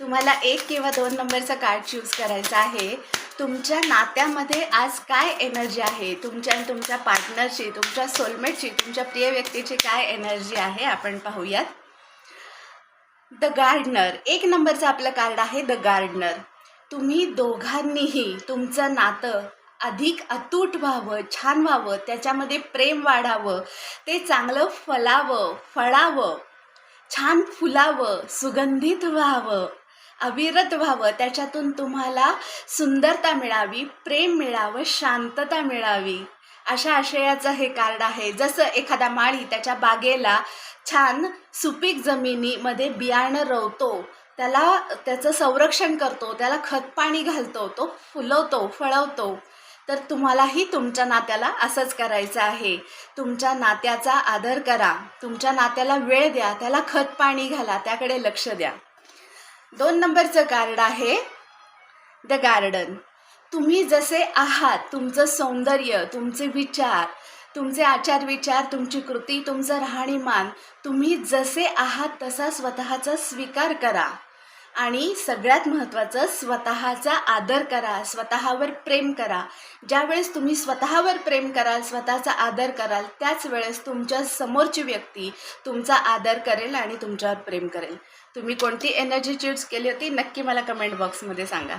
तुम्हाला एक किंवा दोन नंबरचं कार्ड चूज करायचं आहे. तुमच्या नात्यामध्ये आज काय एनर्जी आहे? तुमच्या आणि तुमच्या पार्टनरची तुमच्या सोलमेटची तुमच्या प्रिय व्यक्तीची काय एनर्जी आहे? आपण पाहूयात. द गार्डनर एक नंबरचं आपलं कार्ड आहे द गार्डनर तुम्ही दोघांनीही तुमचं नातं अधिक अतूट व्हावं छान व्हावं त्याच्यामध्ये प्रेम वाढावं ते चांगलं फलावं फळावं छान फुलावं सुगंधित व्हावं. अविरत व्हावं. त्याच्यातून तुम्हाला सुंदरता मिळावी प्रेम मिळावं शांतता मिळावी. अशा आशयाचं हे कार्ड आहे. जसं एखादा माळी त्याच्या बागेला छान सुपीक जमिनीमध्ये बियाणं रोवतो. त्याला त्याचं संरक्षण करतो. त्याला खतपाणी घालतो. तो फुलवतो फळवतो. तर तुम्हालाही तुमच्या नात्याला असंच करायचं आहे. तुमच्या नात्याचा आदर करा. तुमच्या नात्याला वेळ द्या. त्याला खतपाणी घाला. त्याकडे लक्ष द्या. दोन नंबरचं कार्ड आहे. द गार्डन तुम्ही जसे आहात तुमचं सौंदर्य तुमचे विचार तुमचे आचार विचार तुमची कृती तुमचं राहणीमान तुम्ही जसे आहात तसा स्वतःचा स्वीकार करा. आणि सगळ्यात महत्त्वाचं स्वतःचा आदर करा स्वतःवर प्रेम करा. ज्यावेळेस तुम्ही स्वतःवर प्रेम कराल स्वतःचा आदर कराल त्याच वेळेस तुमच्या समोरची व्यक्ती तुमचा आदर करेल आणि तुमच्यावर प्रेम करेल. तुम्ही कोणती एनर्जी चूज केली होती नक्की मला कमेंट बॉक्समध्ये सांगा.